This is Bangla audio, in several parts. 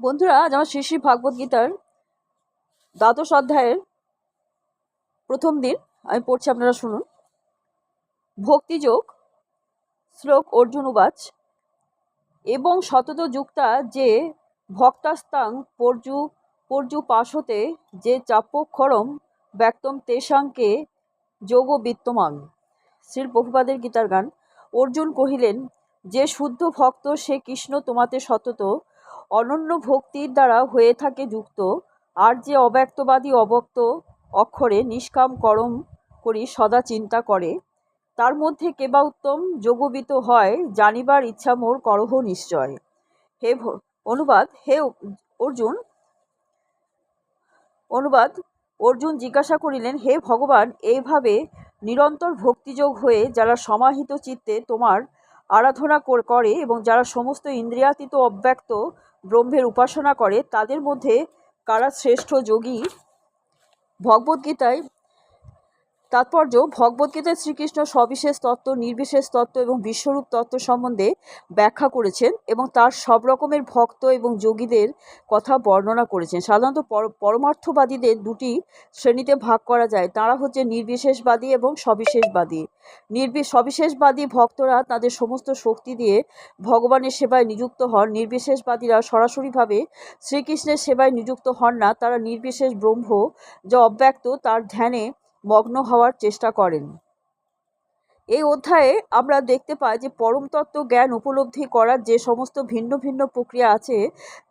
বন্ধুরা, আজ আমার শ্রী শ্রী ভাগবত গীতার দ্বাদশ অধ্যায়ের প্রথম দিন আমি পড়ছি, আপনারা শুনুন। ভক্তিযোগ শ্লোক অর্জুন উবাচ, এবং সতত যুক্তা যে ভক্তাস্তাং পর্যু পর্যু পাশতে যে চাপ্যক্ষরম ব্যক্তম তেষাঙ্কে যোগ বিত্তমান। শ্রীল বহুপাদের গীতার গান। অর্জুন কহিলেন, যে শুদ্ধ ভক্ত সে কৃষ্ণ তোমাতে সতত অনন্য ভক্তির দ্বারা হয়ে থাকে যুক্ত। আর যে অব্যক্তবাদী অবক্ত অক্ষরে নিষ্কাম করম করি সদা চিন্তা করে। তার মধ্যে কেবা উত্তম যোগবিত হয়, জানিবার ইচ্ছা মোর করহ নিশ্চয়। হে অনুবাদ, হে অর্জুন, অনুবাদ, অর্জুন জিজ্ঞাসা করিলেন, হে ভগবান, এইভাবে নিরন্তর ভক্তিযোগ হয়ে যারা সমাহিত চিত্তে তোমার আরাধনা করে এবং যারা সমস্ত ইন্দ্রিয়াতীত অব্যক্ত ব্রহ্মের উপাসনা করে তাদের মধ্যে কারা শ্রেষ্ঠ যোগী? ভগবদ্গীতায় তাৎপর্য, ভগবদ্গীতায় শ্রীকৃষ্ণ সবিশেষ তত্ত্ব, নির্বিশেষ তত্ত্ব এবং বিশ্বরূপ তত্ত্ব সম্বন্ধে ব্যাখ্যা করেছেন এবং তার সব রকমের ভক্ত এবং যোগীদের কথা বর্ণনা করেছেন। সাধারণত পরমার্থবাদীদের দুটি শ্রেণীতে ভাগ করা যায়। তারা হচ্ছে নির্বিশেষবাদী এবং সবিশেষবাদী। নির্বি, সবিশেষবাদী ভক্তরা তাদের সমস্ত শক্তি দিয়ে ভগবানের সেবায় নিযুক্ত হন। নির্বিশেষবাদীরা সরাসরিভাবে শ্রীকৃষ্ণের সেবায় নিযুক্ত হন না। তারা নির্বিশেষ ব্রহ্ম যা অব্যক্ত তার ধ্যানে মগ্ন হওয়ার চেষ্টা করেন। এই অধ্যায়ে আমরা দেখতে পাই যে পরমতত্ত্ব জ্ঞান উপলব্ধি করার যে সমস্ত ভিন্ন ভিন্ন প্রক্রিয়া আছে,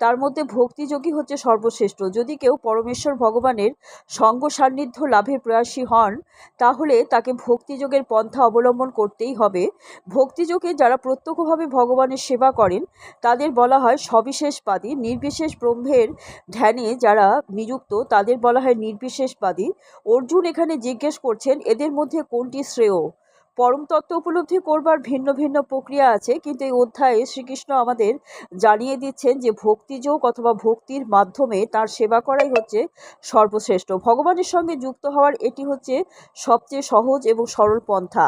তার মধ্যে ভক্তিযোগী হচ্ছে সর্বশ্রেষ্ঠ। যদি কেউ পরমেশ্বর ভগবানের সঙ্গ সান্নিধ্য লাভের প্রয়াসী হন, তাহলে তাকে ভক্তিযোগের পন্থা অবলম্বন করতেই হবে। ভক্তিযোগে যারা প্রত্যক্ষভাবে ভগবানের সেবা করেন, তাদের বলা হয় সবিশেষবাদী, নির্বিশেষ ব্রহ্মের ধ্যানে যারা নিযুক্ত, তাদের বলা হয় নির্বিশেষবাদী। অর্জুন এখানে জিজ্ঞেস করছেন, এদের মধ্যে কোনটি শ্রেয়? পরম তত্ত্ব উপলব্ধি করবার ভিন্ন ভিন্ন প্রক্রিয়া আছে, কিন্তু এই অধ্যায়ে শ্রীকৃষ্ণ আমাদের জানিয়ে দিচ্ছেন যে ভক্তিযোগ অথবা ভক্তির মাধ্যমে তার সেবা করাই হচ্ছে সর্বশ্রেষ্ঠ। ভগবানের সঙ্গে যুক্ত হওয়ার এটি হচ্ছে সবচেয়ে সহজ এবং সরল পন্থা।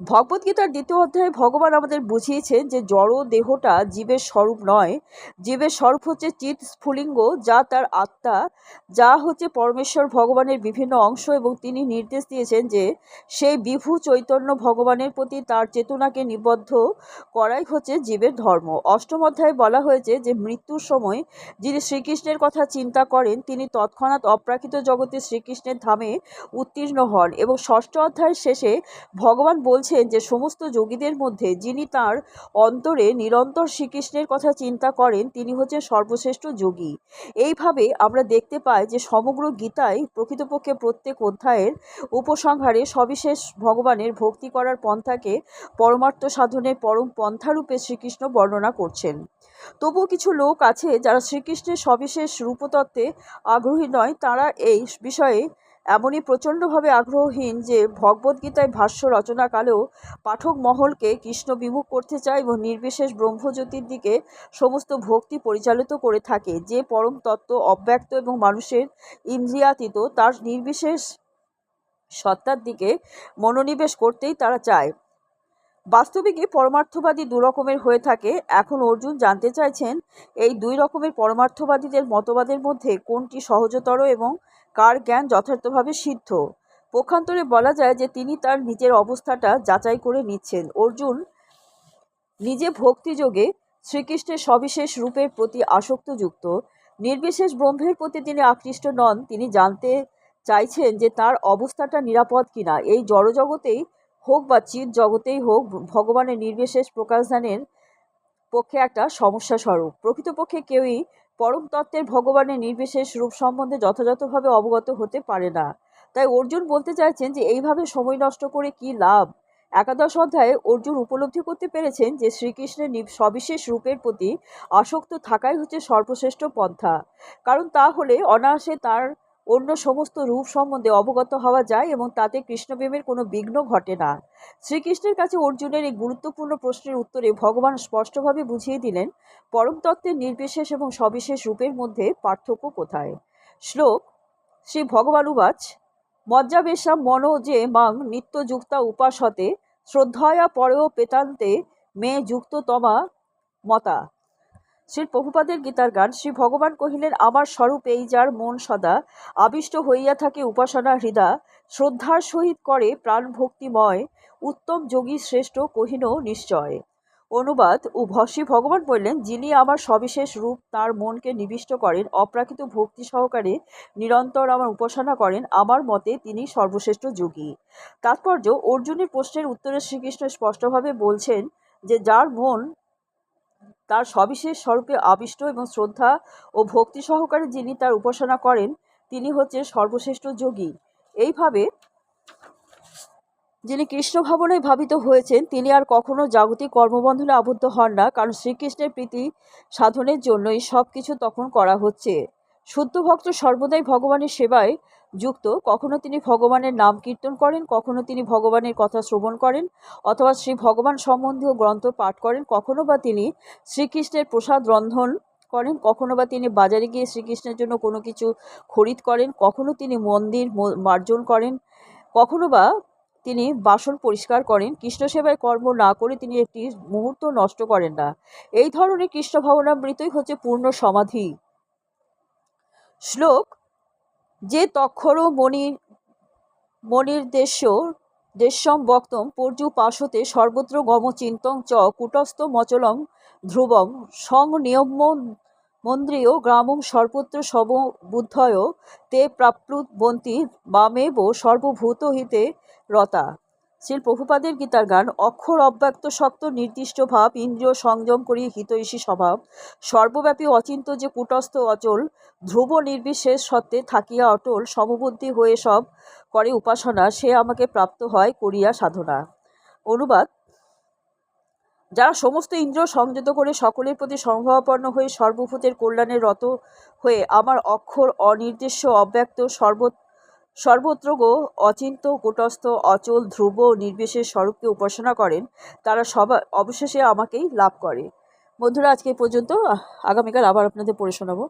ভগবদ্গীতার দ্বিতীয় অধ্যায়ে ভগবান আমাদের বুঝিয়েছেন যে জড় দেহটা জীবের স্বরূপ নয়। জীবের স্বরূপ হচ্ছে চিত স্ফুলিঙ্গ, যা তার আত্মা, যা হচ্ছে পরমেশ্বর ভগবানের বিভিন্ন অংশ এবং তিনি নির্দেশ দিয়েছেন যে সেই বিভু চৈতন্য ভগবানের প্রতি তার চেতনাকে নিবদ্ধ করাই হচ্ছে জীবের ধর্ম। অষ্টম অধ্যায়ে বলা হয়েছে যে মৃত্যুর সময় যিনি শ্রীকৃষ্ণের কথা চিন্তা করেন, তিনি তৎক্ষণাৎ অপ্রাকৃত জগতে শ্রীকৃষ্ণের ধামে উত্তীর্ণ হন এবং ষষ্ঠ অধ্যায়ের শেষে ভগবান বলছেন বলছেন যে সমস্ত যোগীদের মধ্যে যিনি তার অন্তরে নিরন্তর শ্রীকৃষ্ণের কথা চিন্তা করেন, তিনি হচ্ছেন সর্বশ্রেষ্ঠ যোগী। এইভাবে আমরা দেখতে পাই যে সমগ্র গীতায় প্রকৃতপক্ষে প্রত্যেক অধ্যায়ের উপসংহারে সবিশেষ ভগবানের ভক্তি করার পন্থাকে পরমার্থ সাধনের পরম পন্থারূপে শ্রীকৃষ্ণ বর্ণনা করছেন। তবুও কিছু লোক আছে যারা শ্রীকৃষ্ণের সবিশেষ রূপতত্ত্বে আগ্রহী নয়, তারা এই বিষয়ে এমনই প্রচণ্ডভাবে আগ্রহহীন যে ভগবদ্গীতায় ভাষ্য রচনাকালেও পাঠক মহলকে কৃষ্ণ বিমুখ করতে চায় এবং নির্বিশেষ ব্রহ্মজ্যোতির দিকে সমস্ত ভক্তি পরিচালিত করে থাকে। যে পরম তত্ত্ব অব্যক্ত এবং মানুষের ইন্দ্রিয়াতীত, তার নির্বিশেষ সত্তার দিকে মনোনিবেশ করতেই তারা চায়। বাস্তবিকই পরমার্থবাদী দু রকমের হয়ে থাকে। এখন অর্জুন জানতে চাইছেন, এই দুই রকমের পরমার্থবাদীদের মতবাদের মধ্যে কোনটি সহজতর এবং কার জ্ঞান যথার্থভাবে সিদ্ধ? পক্ষান্তরে বলা যায় যে তিনি তার নিজের অবস্থাটা যাচাই করে নিচ্ছেন। অর্জুন নিজে ভক্তিযোগে শ্রীকৃষ্ণের সবিশেষ রূপের প্রতি আসক্তযুক্ত। নির্বিশেষ ব্রহ্মের প্রতি তিনি আকৃষ্ট নন। তিনি জানতে চাইছেন যে তার অবস্থাটা নিরাপদ কিনা। এই জড়জগতেই হোক বা চিৎ জগতেই হোক, ভগবানের নির্বিশেষ প্রকাশদানের পক্ষে একটা সমস্যা স্বরূপ প্রকৃতপক্ষে কেউই পরম তত্ত্বের ভগবানের নির্বিশেষ রূপ সম্বন্ধে যথাযথভাবে অবগত হতে পারে না। তাই অর্জুন বলতে চাইছেন যে, এইভাবে সময় নষ্ট করে কি লাভ? একাদশ অধ্যায়ে অর্জুন উপলব্ধি করতে পেরেছেন যে, শ্রীকৃষ্ণের সবিশেষ রূপের প্রতি আসক্ত থাকাই হচ্ছে সর্বশ্রেষ্ঠ পন্থা। কারণ তা হলে অনায়াসে তার অন্য সমস্ত রূপ সম্বন্ধে অবগত হওয়া যায় এবং তাতে কৃষ্ণপ্রেমের কোনো বিঘ্ন ঘটে না। শ্রীকৃষ্ণের কাছে অর্জুনের এই গুরুত্বপূর্ণ প্রশ্নের উত্তরে ভগবান স্পষ্টভাবে বুঝিয়ে দিলেন, পরম তত্ত্বের নির্বিশেষ এবং সবিশেষ রূপের মধ্যে পার্থক্য কোথায়? শ্লোক, শ্রী ভগবান উবাচ, মজ্জাবেশাম মন যে মাং নিত্য নিত্যযুক্তা উপাসতে শ্রদ্ধায়া পরেও পেতান্তে মে যুক্ত তমা মতা। শ্রী প্রভুপাদের গীতার গান, শ্রী ভগবান কহিলেন, আমার স্বরূপ এই যার মন সদা, আবিষ্ট হইয়া থাকে উপাসনা হৃদা, শ্রদ্ধার সহিত করে প্রাণ ভক্তিময়, উত্তম যোগী শ্রেষ্ঠ কহিন নিশ্চয়। অনুবাদ ও ভস্মী ভগবান বললেন, যিনি আমার সবিশেষ রূপ, তার মনকে নিবিষ্ট করেন, অপ্রাকৃত ভক্তি সহকারে নিরন্তর আমার উপাসনা করেন, আমার মতে তিনি সর্বশ্রেষ্ঠ যোগী। তাৎপর্য, অর্জুনের প্রশ্নের উত্তরে শ্রীকৃষ্ণ স্পষ্টভাবে বলছেন যে, যার মন তার সবিশেষ স্বরূপে আবিষ্ট এবং শ্রদ্ধা ও ভক্তি সহকারে যিনি তার উপাসনা করেন, তিনি হচ্ছে সর্বশ্রেষ্ঠ যোগী। এইভাবে যিনি কৃষ্ণ ভাবনায় ভাবিত হয়েছেন, তিনি আর কখনো জাগতিক কর্মবন্ধনে আবদ্ধ হন না, কারণ শ্রীকৃষ্ণের প্রীতি সাধনের জন্যই সব কিছু তখন করা হচ্ছে। শুদ্ধ ভক্ত সর্বদাই ভগবানের সেবায় যুক্ত, কখনো তিনি ভগবানের নাম কীর্তন করেন, কখনো তিনি ভগবানের কথা শ্রবণ করেন, অথবা শ্রী ভগবান সম্বন্ধীয় গ্রন্থ পাঠ করেন, কখনো বা তিনি শ্রীকৃষ্ণের প্রসাদ রন্ধন করেন, কখনো বা তিনি বাজারে গিয়ে শ্রীকৃষ্ণের জন্য কোনো কিছু খরিদ করেন, কখনো তিনি মন্দির মার্জন করেন, কখনো বা তিনি বাসন পরিষ্কার করেন, কৃষ্ণ সেবায় কর্ম না করে তিনি একটি মুহূর্ত নষ্ট করেন না। এই ধরনের কৃষ্ণ ভাবনামৃতই হচ্ছে পূর্ণ সমাধি। শ্লোক যে তক্ষর মণি মণির দেশ দেশ্যম বক্তম পর্যুপাশতে সর্বত্র গমচিন্তং চ কুটস্থ ধ্রুবং সং নিয়ম মন্দ্রিয় গ্রামং সর্বত্র সব বুদ্ধয় তে প্রাপ্লুবন্তি বামেব সর্বভূত হিতে রতা। শ্রীল প্রভুপাদের গীতার গান? অক্ষর অব্যক্ত শক্ত নির্দিষ্ট ভাব, ইন্দ্রিয় সংযম করি হিতৈষী স্বভাব। সর্বব্যাপী অচিন্ত যে কুটস্থ অচল, ধ্রুব নির্বিশেষ সত্ত্বে থাকিয়া অটল, সমবুদ্ধি হয়ে সব করে উপাসনা, সে আমাকে প্রাপ্ত হয় করিয়া সাধনা। অনুবাদ। যারা সমস্ত ইন্দ্রিয় সংযত করে সকলের প্রতি সম্ভাবাপন্ন হয়ে সর্বভূতের কল্যাণের রত হয়ে আমার অক্ষর অনির্দিষ্ট, অব্যক্ত সর্ব সর্বত্র গো অচিন্ত, কুটস্থ, অচল, ধ্রুব, নির্বিশেষ স্বরূপকে উপাসনা করেন। তারা সবাই অবশেষে আমাকেই লাভ করে। বন্ধুরা, আজকে পর্যন্ত। আগামীকাল আবার আপনাদের পড়ে শোনাবো।